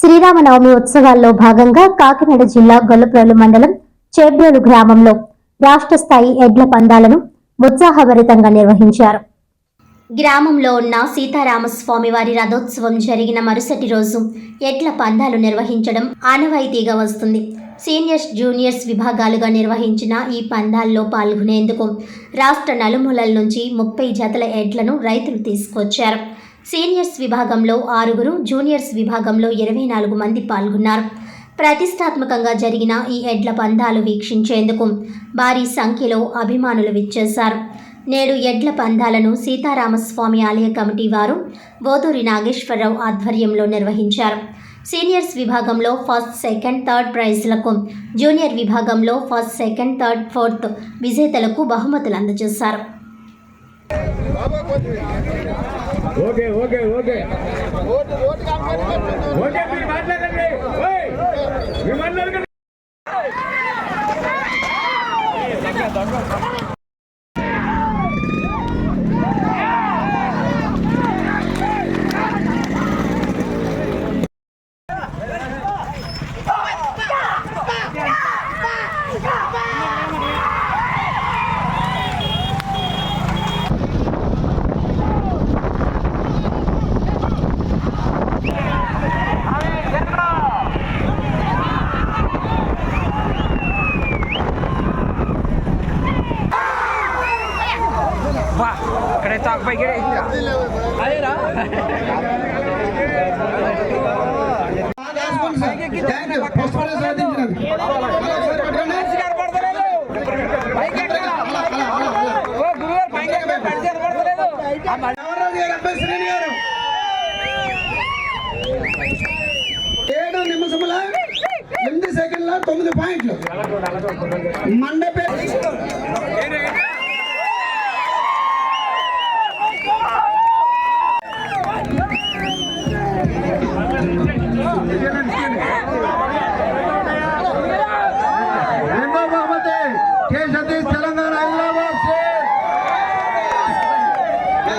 శ్రీరామనవమి ఉత్సవాల్లో భాగంగా కాకినాడ జిల్లా గొల్లప్రోలు మండలం చేబ్రోలు గ్రామంలో రాష్ట్ర స్థాయి ఎడ్ల పందాలను ఉత్సాహభరితంగా నిర్వహించారు. గ్రామంలో ఉన్న సీతారామస్వామి వారి రథోత్సవం జరిగిన మరుసటి రోజు ఎడ్ల పందాలు నిర్వహించడం ఆనవాయితీగా వస్తుంది. సీనియర్స్ జూనియర్స్ విభాగాలుగా నిర్వహించిన ఈ పందాల్లో పాల్గొనేందుకు రాష్ట్ర నలుమూలల నుంచి ముప్పై జతల ఎడ్లను రైతులు తీసుకొచ్చారు. సీనియర్స్ విభాగంలో ఆరుగురు జూనియర్స్ విభాగంలో ఇరవై నాలుగు మంది పాల్గొన్నారు. ప్రతిష్టాత్మకంగా జరిగిన ఈ ఎడ్ల పందాలు వీక్షించేందుకు భారీ సంఖ్యలో అభిమానులు విచ్చేశారు. నేడు ఎడ్ల పందాలను సీతారామస్వామి ఆలయ కమిటీ వారు బోదూరి నాగేశ్వరరావు ఆధ్వర్యంలో నిర్వహించారు. సీనియర్స్ విభాగంలో ఫస్ట్ సెకండ్ థర్డ్ ప్రైజ్లకు జూనియర్ విభాగంలో ఫస్ట్ సెకండ్ థర్డ్ ఫోర్త్ విజేతలకు బహుమతులు అందజేశారు. ఓకే ఓకే ఓకే ఓకే మీరు మాట్లాడండి ఓయ్! మీరు మాట్లాడకండి వా అబ్బాయి శ్రేణి అదేరా ఏడు నిమిషముల ఎనిమిది సెకండ్ల తొమ్మిది పాయింట్లు. మండపే.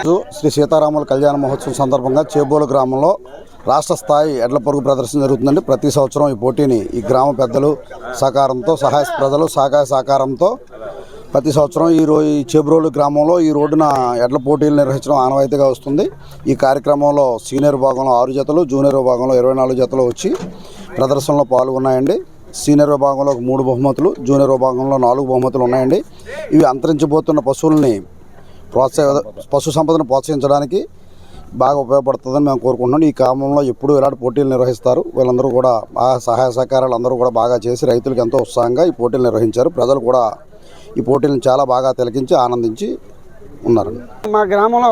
శ్రీ సీతారాముల కళ్యాణ మహోత్సవం సందర్భంగా చేబోలు గ్రామంలో రాష్ట్ర స్థాయి ఎడ్ల పొరుగు ప్రదర్శన జరుగుతుందండి. ప్రతి సంవత్సరం ఈ పోటీని ఈ గ్రామ పెద్దలు సహకారంతో సహాయ ప్రజలు సహకార సహకారంతో ప్రతి సంవత్సరం ఈ రోజు ఈ చేబ్రోలు గ్రామంలో ఈ రోడ్డున ఎడ్ల పోటీలు నిర్వహించడం ఆనవాయితీగా వస్తుంది. ఈ కార్యక్రమంలో సీనియర్ విభాగంలో ఆరు జతలు జూనియర్ విభాగంలో ఇరవై నాలుగు జతలు వచ్చి ప్రదర్శనలో పాల్గొన్నాయండి. సీనియర్ విభాగంలో మూడు బహుమతులు జూనియర్ విభాగంలో నాలుగు బహుమతులు ఉన్నాయండి. ఇవి అంతరించిపోతున్న పశువుల్ని ప్రోత్సాహ పశు సంపదను ప్రోత్సహించడానికి బాగా ఉపయోగపడుతుందని మేము కోరుకుంటున్నాం. ఈ గ్రామంలో ఎప్పుడు ఇలాంటి పోటీలు నిర్వహిస్తారు. వీళ్ళందరూ కూడా బాగా సహాయ సహకారాలు అందరూ కూడా బాగా చేసి రైతులకు ఎంతో ఉత్సాహంగా ఈ పోటీలు నిర్వహించారు. ప్రజలు కూడా ఈ పోటీలను చాలా బాగా తిలకించి ఆనందించి ఉన్నారండి మా గ్రామంలో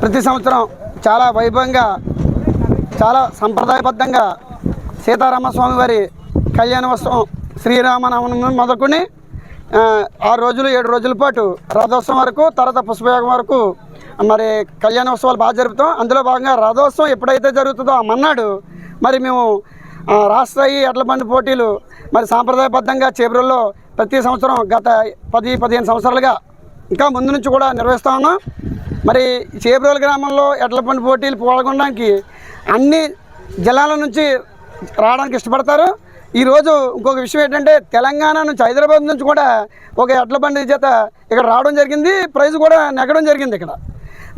ప్రతి సంవత్సరం చాలా వైభవంగా చాలా సంప్రదాయబద్ధంగా సీతారామస్వామి వారి కళ్యాణోత్సవం శ్రీరామనవమి మొదలుకొని ఆరు రోజులు ఏడు రోజుల పాటు రథోత్సవం వరకు తర్వాత పుష్పయోగం వరకు మరి కళ్యాణోత్సవాలు బాగా జరుపుతాం. అందులో భాగంగా రథోత్సవం ఎప్పుడైతే జరుగుతుందో ఆ మన్నాడు మరి మేము రాష్ట్రాయి రాష్ట్రస్థాయి ఎడ్ల బండి పోటీలు మరి సాంప్రదాయబద్ధంగా చేబ్రోల్లో ప్రతి సంవత్సరం గత పది పదిహేను సంవత్సరాలుగా ఇంకా ముందు నుంచి కూడా నిర్వహిస్తా ఉన్నాం. మరి చేబ్రోలు గ్రామంలో ఎడ్ల బండి పోటీలు పాల్గొనడానికి అన్ని జిల్లాల నుంచి రావడానికి ఇష్టపడతారు. ఈరోజు ఇంకొక విషయం ఏంటంటే తెలంగాణ నుంచి హైదరాబాద్ నుంచి కూడా ఒక ఎడ్ల బండి చేత ఇక్కడ రావడం జరిగింది ప్రైజ్ కూడా నెగ్గడం జరిగింది ఇక్కడ.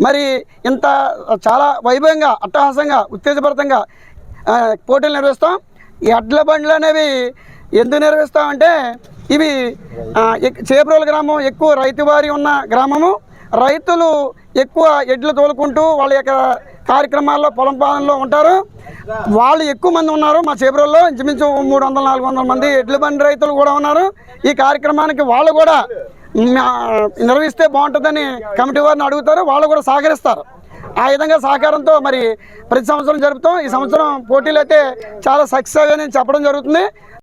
మరి ఇంత చాలా వైభవంగా అట్టహాసంగా ఉత్తేజభరితంగా పోటీలు నిర్వహిస్తాం. ఈ ఎడ్ల బండ్లు అనేవి ఎందుకు నిర్వహిస్తామంటే ఇవి చేపరోల ఎక్- గ్రామం ఎక్కువ రైతు వారి ఉన్న గ్రామము. రైతులు ఎక్కువ ఎడ్లు తోలుకుంటూ వాళ్ళ యొక్క కార్యక్రమాల్లో పొలం పాలనలో ఉంటారు. వాళ్ళు ఎక్కువ మంది ఉన్నారు. మా చేబ్రోల్లో ఇంచుమించు మూడు వందల నాలుగు వందల మంది ఎడ్ల బండి రైతులు కూడా ఉన్నారు. ఈ కార్యక్రమానికి వాళ్ళు కూడా నిర్వహిస్తే బాగుంటుందని కమిటీ వారిని అడుగుతారు. వాళ్ళు కూడా సహకరిస్తారు. ఆ విధంగా సహకారంతో మరి ప్రతి సంవత్సరం జరుపుతాం. ఈ సంవత్సరం పోటీలు అయితే చాలా సక్సెస్ అయ్యాయని చెప్పడం జరుగుతుంది.